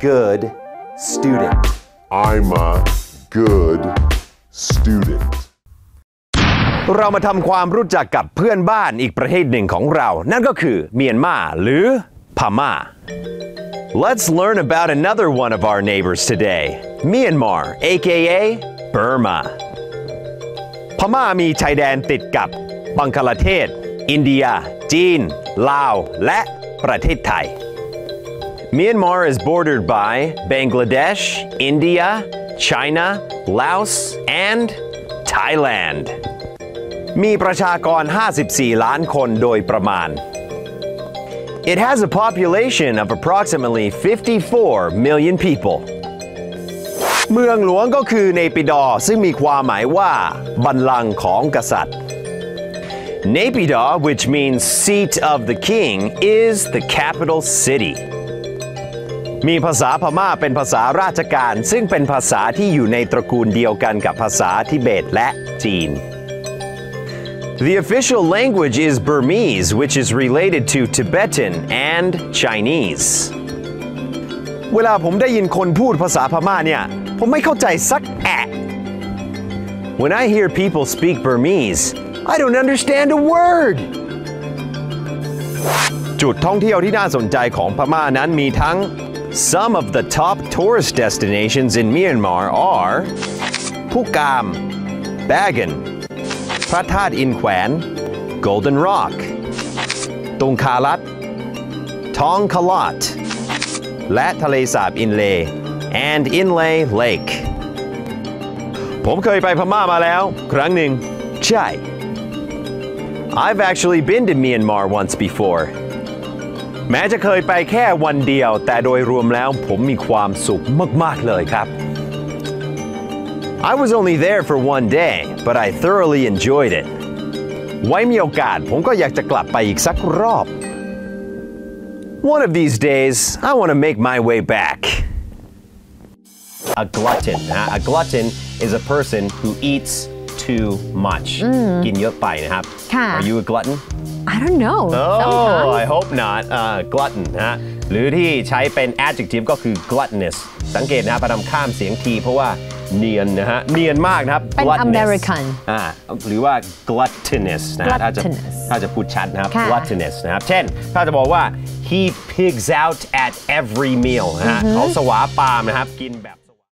good student I'm a good student. เรามาทำความรู้จักกับเพื่อนบ้านอีกประเทศหนึ่งของเรา นั่นก็คือเมียนมาหรือพม่า Let's learn about another one of our neighbors today Myanmar aka Burma พม่ามีชายแดนติดกับบังคลาเทศ อินเดีย จีน ลาว และประเทศไทย Myanmar is bordered by Bangladesh, India, China, Laos, and Thailand. มีประชากร 54 ล้านคนโดยประมาณ It has a population of approximately 54 million people. เมืองหลวงก็คือเนปิดอร์ซึ่งมีความหมายว่าบัลลังก์ของกษัตริย์ Naypyidaw, which means seat of the king, is the capital city. มีภาษาพม่าเป็นภาษาราชการ ซึ่งเป็นภาษาที่อยู่ในตระกูลเดียวกันกับภาษาทิเบตและจีน The official language is Burmese, which is related to Tibetan and Chinese. เวลาผมได้ยินคนพูดภาษาพม่าเนี่ย ผมไม่เข้าใจสักแอะ When I hear people speak Burmese, I don't understand a word. จุดท่องเที่ยวที่น่าสนใจของพม่านั้นมีทั้ง Some of the top tourist destinations in Myanmar are พุกาม Bagan พระธาตุอินแขวน Golden Rock ตุงคาลัดทองคลอตและทะเลสาบอินเล and Inlay Lake ผมเคยไปพม่ามาแล้ว ครั้งหนึ่งใช่ I've actually been to Myanmar once before แม้จะเคยไปแค่วันเดียว แต่โดยรวมแล้วผมมีความสุขมาก ๆ เลยครับ I was only there for one day but I thoroughly enjoyed it ไว้มีโอกาสผมก็อยากจะกลับไปอีกสักรอบ One of these days I want to make my way back A glutton A glutton is a person who eats too much กินเยอะไปนะครับค่ะ Are you a glutton I don't know Oh sometimes I hope not อ่า glutton นะฮะหรือที่ใช้เป็น adjective ก็คือ gluttonous สังเกตนะฮะพนำข้ามเสียงทีเพราะว่าเนียนนะฮะ เนียนมากนะครับ เป็น gluttonous American อ่าหรือว่า gluttonous นะฮะถ้าจะ Gluttonous ถ้าจะพูดชัดนะครับค่ะ gluttonous นะครับ เช่น ถ้าจะบอกว่า he pigs out at every meal นะฮะเขาสวาปามนะครับ กินแบบ